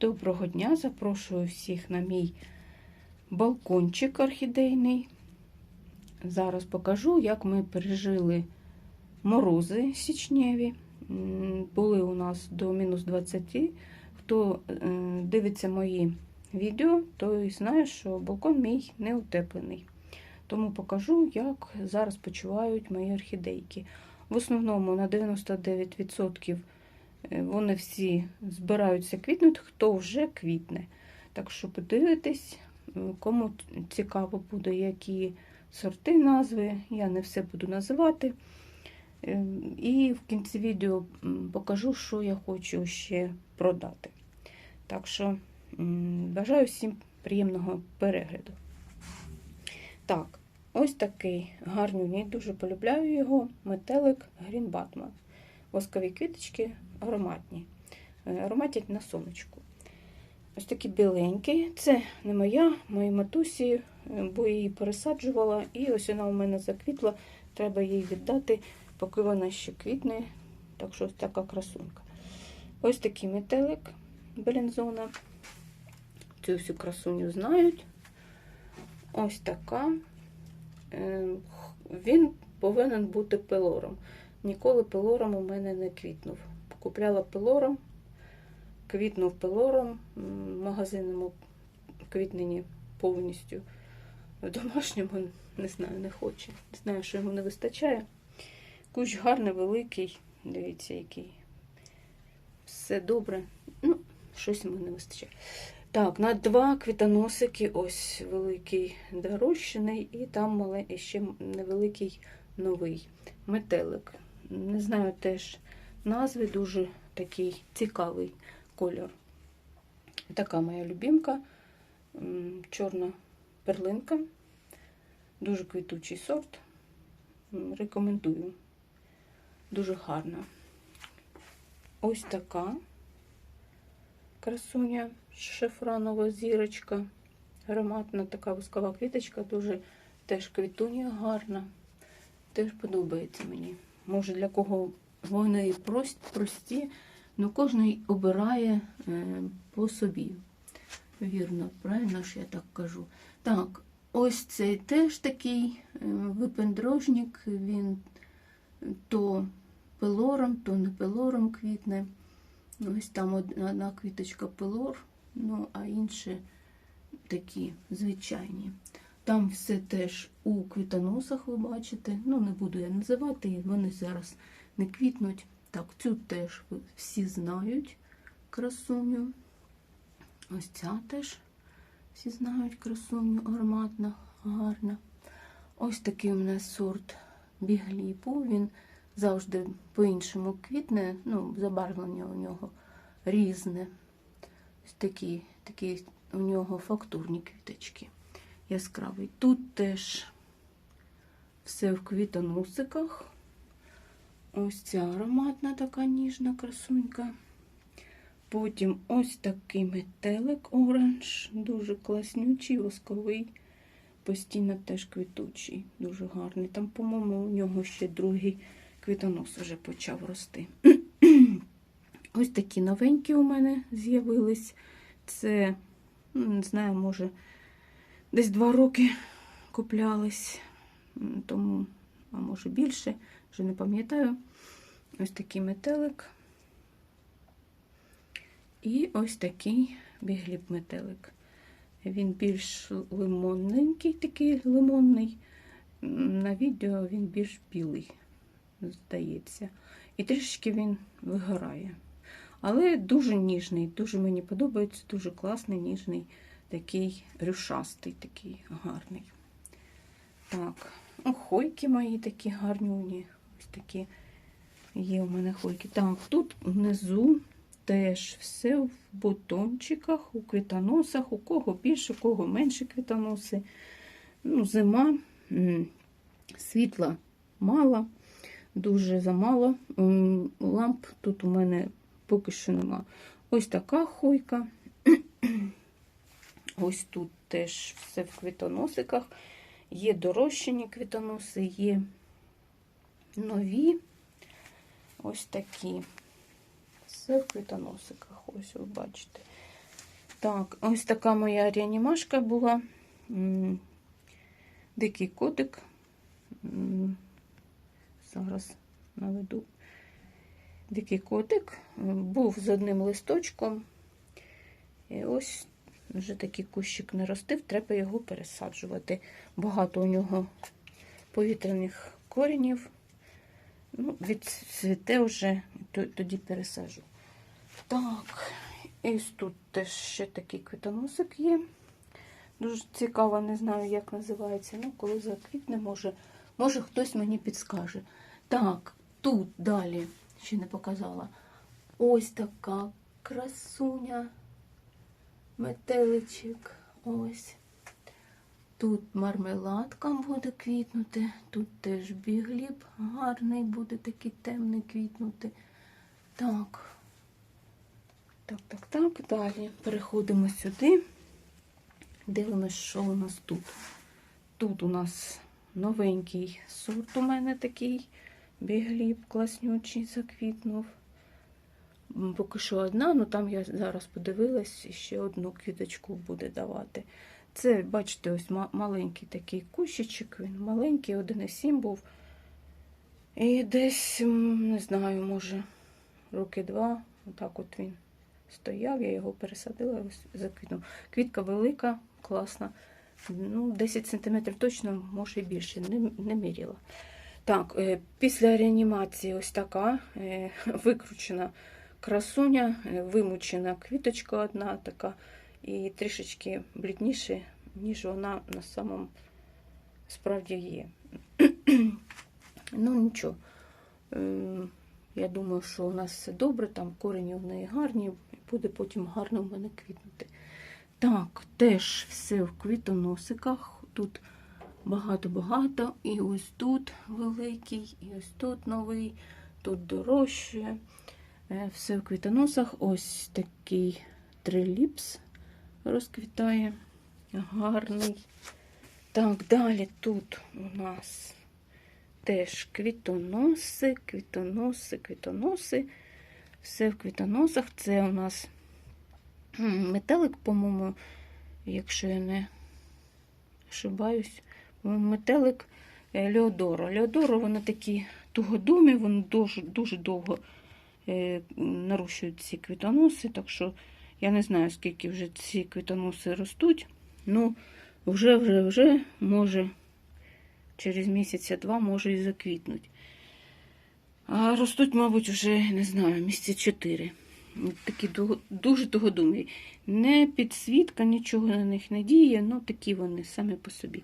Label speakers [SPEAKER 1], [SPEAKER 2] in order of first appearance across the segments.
[SPEAKER 1] Доброго дня! Запрошую всіх на мій балкончик орхідейний. Зараз покажу, як ми пережили морози січневі. Були у нас до мінус 20. Хто е, дивиться мої відео, той знає, що балкон мій не утеплений. Тому покажу, як зараз почувають мої орхідейки. В основному на 99% Е, Вони всі збираються квітнути, хто вже квітне. Так що подивитесь, е, кому цікаво буде, які сорти, назви. Я не все буду називати. Е, І в кінці відео покажу, що я хочу ще продати. Так що бажаю всім приємного перегляду. Так, ось такий гарнюній, дуже полюбляю його, метелик Green Batman. Воскові квіточки ароматні. Е, Ароматять на сонечку. Ось такі біленькі. Це не моя, моїй матусі, е, бо її пересаджувала. І ось вона у мене заквітла. Треба їй віддати, поки вона ще квітне. Так що ось така красунка. Ось такий метелик Белінзона. Цю всю красуню знають. Ось така. Е, Він повинен бути пелором. Ніколи пелором у мене не квітнув. Купляла пелором, квітнув пелором, в магазинному квітнені повністю. В домашньому, не знаю, не хоче. Не знаю, що йому не вистачає. Кущ гарний, великий, дивіться, який. Все добре. Ну, щось йому не вистачає. Так, на два квітоносики, ось великий дорощений, і там мале, ще невеликий новий метелик. Не знаю теж назви, дуже такий цікавий кольор. Така моя любімка, чорна перлинка, дуже квітучий сорт. Рекомендую. Дуже гарна. Ось така красуня, шифранова зірочка, ароматна така воскова квіточка, дуже теж квітуня гарна. Теж подобається мені. Може, для кого вони прості, але кожен обирає е, по собі. Вірно, правильно ж я так кажу. Так, ось цей теж такий е, випендрожник, він то пелором, то не пелором квітне. Ось там одна квіточка пелор, ну, а інші такі звичайні. Там все теж у квітоносах, ви бачите. Ну, не буду я називати, вони зараз не квітнуть. Так, цю теж всі знають красуню. Ось ця теж всі знають красуню, ароматна, гарна. Ось такий у мене сорт бігліпу. Він завжди по-іншому квітне, ну, забарвлення у нього різне. Ось такі, такі у нього фактурні квіточки яскравий. Тут теж все в квітоносиках. Ось ця ароматна така ніжна красунька. Потім ось такий метелик оранж, дуже класнючий, восковий, постійно теж квітучий, дуже гарний. Там, по-моєму, у нього ще другий квітонос вже почав рости. Ось такі новенькі у мене з'явились. Це, не знаю, може, десь два роки куплялись, тому, а може більше, вже не пам'ятаю. Ось такий метелик. І ось такий бігліб метелик. Він більш лимонненький, такий лимонний. На відео він більш білий, здається. І трішки він вигорає. Але дуже ніжний, дуже мені подобається, дуже класний, ніжний, такий рюшастий, такий гарний. Так, о, хойки мої такі гарнюні. Такі є у мене хойки. Так, тут внизу теж все в бутончиках, у квітоносах, у кого більше, у кого менше квітоноси. Ну, зима, світла мало, дуже замало. Ламп тут у мене поки що нема. Ось така хойка. Ось тут теж все в квітоносиках. Є дорощені квітоноси, є нові. Ось такі. В квітоносиках, ось ви бачите. Так, ось така моя реанімашка була. Дикий котик. Зараз наведу. Дикий котик був з одним листочком. І ось вже такий кущик не ростив, треба його пересаджувати. Багато у нього повітряних коренів. Ну, відцвіте вже, тоді пересаджу. Так, і тут теж ще такий квітоносик є. Дуже цікаво, не знаю, як називається. Ну, коли заквітне, може, може хтось мені підскаже. Так, тут далі, ще не показала. Ось така красуня. Метеличок. Ось. Тут мармеладка буде квітнути, тут теж бігліб гарний буде такий темний квітнути. Так. Так, так, так. Далі переходимо сюди. Дивимось, що у нас тут. Тут у нас новенький сорт у мене такий. Бігліб класнючий заквітнув. Поки що одна, але там я зараз подивилась, і ще одну квіточку буде давати. Це, бачите, ось маленький такий кущичок, він маленький, 1,7 був. І десь, не знаю, може, роки два, отак от він стояв, я його пересадила, ось заквітнув. Квітка велика, класна. Ну, 10 см точно, може і більше, не, не міряла. Так, е, після реанімації ось така е, викручена красуня, е, вимучена квіточка одна така, і трішечки блідніше, ніж вона на самому справді є. ну, нічого. Е, Я думаю, що у нас все добре, там корені в неї гарні, буде потім гарно в мене квітнути. Так, теж все в квітоносиках. Тут багато-багато. І ось тут великий, і ось тут новий, тут дорожче. Е, Все в квітоносах. Ось такий триліпс розквітає. Гарний. Так, далі тут у нас теж квітоноси, квітоноси, квітоноси. Все в квітоносах. Це у нас метелик, по-моєму, якщо я не ошибаюсь, метелик Леодоро. Леодоро, вони такі тугодумі, вони дуже, дуже довго е, нарощують ці квітоноси, так що я не знаю, скільки вже ці квітоноси ростуть. Ну, вже, вже, вже може через місяця два може і заквітнуть. А ростуть, мабуть, вже, не знаю, місяці чотири. От Такі ду- дуже тугодумі. Не підсвітка, нічого на них не діє, ну такі вони самі по собі.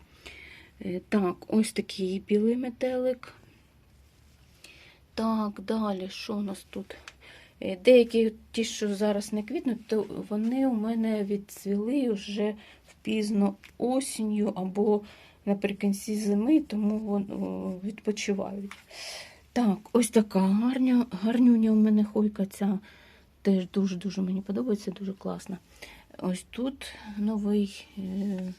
[SPEAKER 1] Е, Так, ось такий білий метелик. Так, далі, що у нас тут? Е, Деякі ті, що зараз не квітнуть, то вони у мене відцвіли вже впізно осінню або наприкінці зими, тому відпочивають. Так, ось така гарня, гарнюня у мене хойка ця. Теж дуже-дуже мені подобається, дуже класна. Ось тут новий е,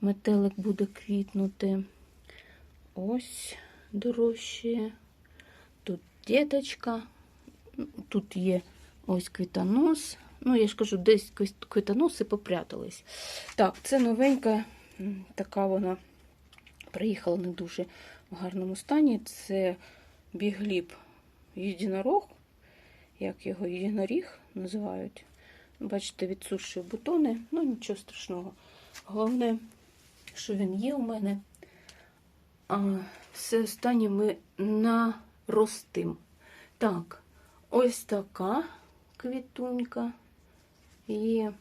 [SPEAKER 1] метелик буде квітнути. Ось дорожче. Тут діточка. Тут є ось квітонос. Ну, я ж кажу, десь квіт- квітоноси попрятались. Так, це новенька, така вона приїхала не дуже в гарному стані. Це бігліб єдинорог, як його єдиноріг називають. Бачите, відсушує бутони, ну нічого страшного. Головне, що він є у мене. А все останнє ми наростим. Так, ось така квітунька є.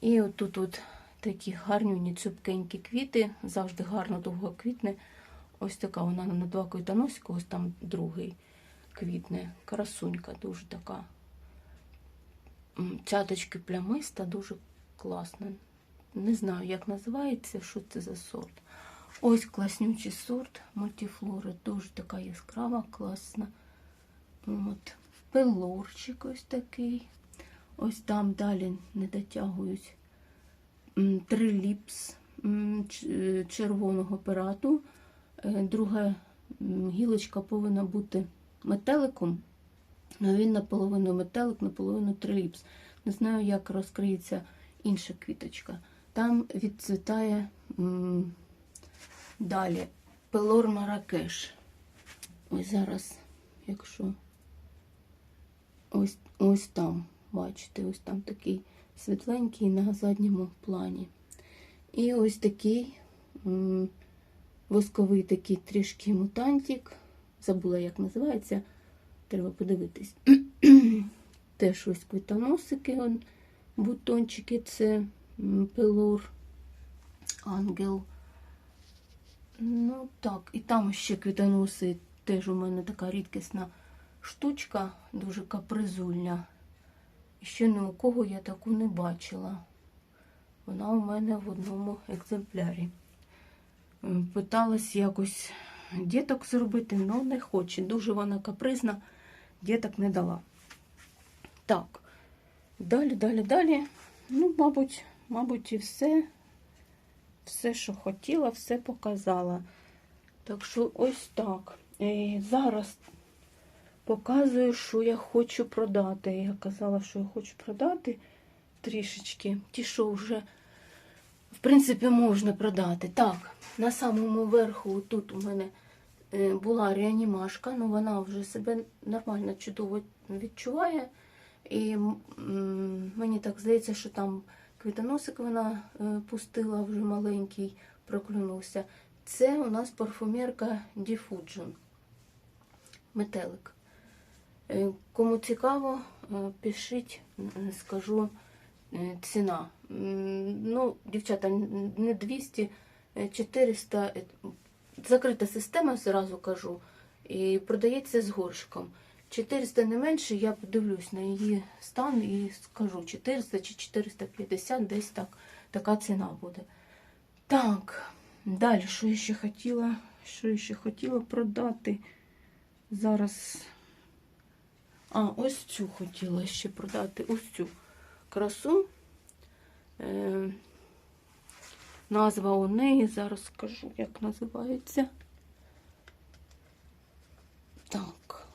[SPEAKER 1] І отут от такі гарнюні цупкенькі квіти, завжди гарно довго квітне. Ось така вона на два квітоносика, ось там другий квітне. Красунька, дуже така. М, Цяточки плямиста, дуже класна. Не знаю, як називається, що це за сорт. Ось класнючий сорт мультифлори, дуже така яскрава, класна. От. Пелорчик ось такий. Ось там далі не дотягують триліпс е, червоного пирату. Е, Друга гілочка повинна бути метеликом, він наполовину метелик, наполовину триліпс. Не знаю, як розкриється інша квіточка. Там відцвітає далі пелор Маракеш. Ось зараз, якщо ось, ось там, бачите, ось там такий світленький на задньому плані. І ось такий восковий такий трішки мутантик. Забула, як називається. Треба подивитись. Теж ось квітоносики, он, бутончики, це м, пелор, ангел. Ну так, і там ще квітоноси, теж у мене така рідкісна штучка, дуже капризульна. Ще ні у кого я таку не бачила. Вона у мене в одному екземплярі. Питалась якось діток зробити, але не хоче. Дуже вона капризна, діток не дала. Так, далі, далі, далі. Ну, мабуть, мабуть, і все. Все, що хотіла, все показала. Так що ось так. І зараз показую, що я хочу продати. Я казала, що я хочу продати трішечки. Ті, що вже, в принципі, можна продати. Так, на самому верху тут у мене е, була реанімашка, але вона вже себе нормально, чудово відчуває. І мені так здається, що там квітоносик вона е, пустила вже маленький, проклюнувся. Це у нас парфумерка Diffusion. Метелик. Е, Кому цікаво, е, пишіть, скажу е, ціна. Ну, дівчата, не 200, е, 400. е, Закрита система, зразу кажу. І продається з горшком. 400 не менше, я подивлюсь на її стан і скажу 400 чи 450, десь так, така ціна буде. Так, далі, що я ще хотіла, що я ще хотіла продати. Зараз. А, ось цю хотіла ще продати, ось цю красу. Е, назва у неї, зараз скажу, як називається. Так.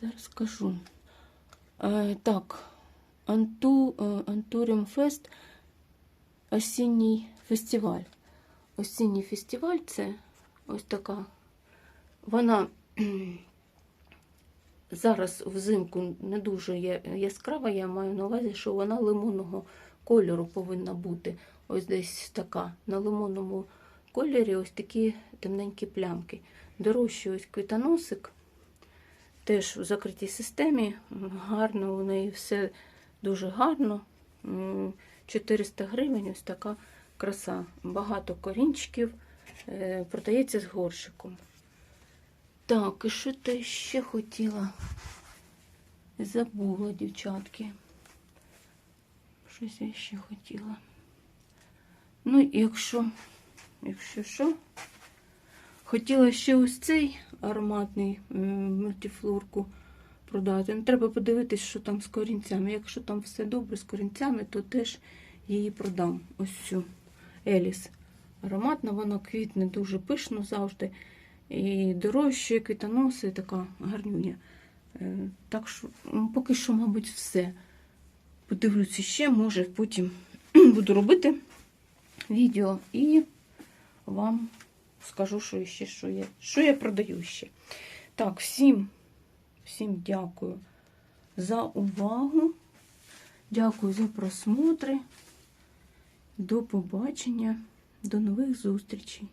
[SPEAKER 1] Зараз скажу. Е, так, Анту, е, Антуріум Фест осінній фестиваль. Осінній фестиваль це ось така. Вона зараз взимку не дуже яскрава, я маю на увазі, що вона лимонного кольору повинна бути. Ось десь така. На лимонному кольорі ось такі темненькі плямки. Дорожчий ось квітоносик. Теж в закритій системі. Гарно у неї все дуже гарно. 400 гривень, ось така краса. Багато корінчиків. Е, Продається з горшиком. Так, і що ти ще хотіла? Забула, дівчатки. Щось я ще хотіла. Ну, якщо, якщо що, хотіла ще ось цей ароматний мультифлорку продати. Ну, треба подивитись, що там з корінцями. Якщо там все добре з корінцями, то теж її продам. Ось цю Еліс. Ароматна, вона квітне дуже пишно завжди. І дорожчі квітоноси, така гарнюня. Е, Так що, поки що, мабуть, все. Подивлюся ще, може, потім буду робити відео і вам скажу, що ще що є. Що я продаю ще. Так, всім, всім дякую за увагу. Дякую за просмотри. До побачення, до нових зустрічей.